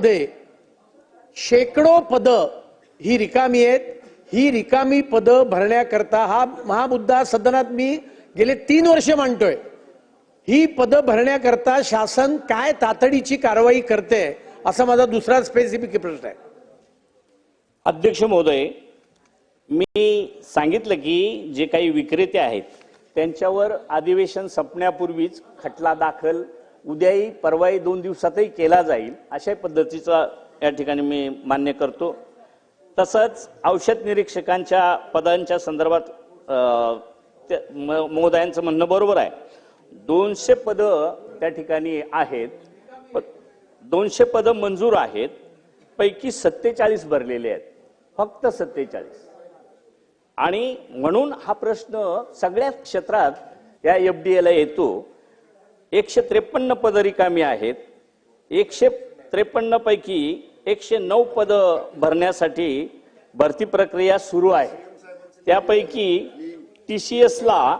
मध्ये शेकडो पद ही रिकामी आहेत. ही रिकामी पद भरण्याकरता हा महामुद्दा सदनात मी गेले तीन वर्ष मांडतोय. ही पद भरण्याकरता शासन काय तातडीची कारवाई करते असा माझा दुसरा स्पेसिफिक प्रश्न आहे. अध्यक्ष महोदय मी सांगितलं की जे काही विक्रेते आहेत त्यांच्यावर अधिवेशन संपण्यापूर्वीच खटला दाखल उद्याही परवाही दोन दिवसातही केला जाईल अशा पद्धतीचा या ठिकाणी मी मान्य करतो. तसंच औषध निरीक्षकांच्या पदांच्या संदर्भात म- महोदयांचं म्हणणं बरोबर आहे. दोनशे पदं त्या ठिकाणी आहेत दोनशे पदं मंजूर आहेत पैकी सत्तेचाळीस भरलेले आहेत फक्त सत्तेचाळीस. आणि म्हणून हा प्रश्न सगळ्या क्षेत्रात या एफ डी एला येतो. एकशे त्रेपन्न पद रिकामी आहेत. एकशे त्रेपन्न पैकी एकशे नऊ पद भरण्यासाठी भरती प्रक्रिया सुरू आहे. त्यापैकी टी सी एसला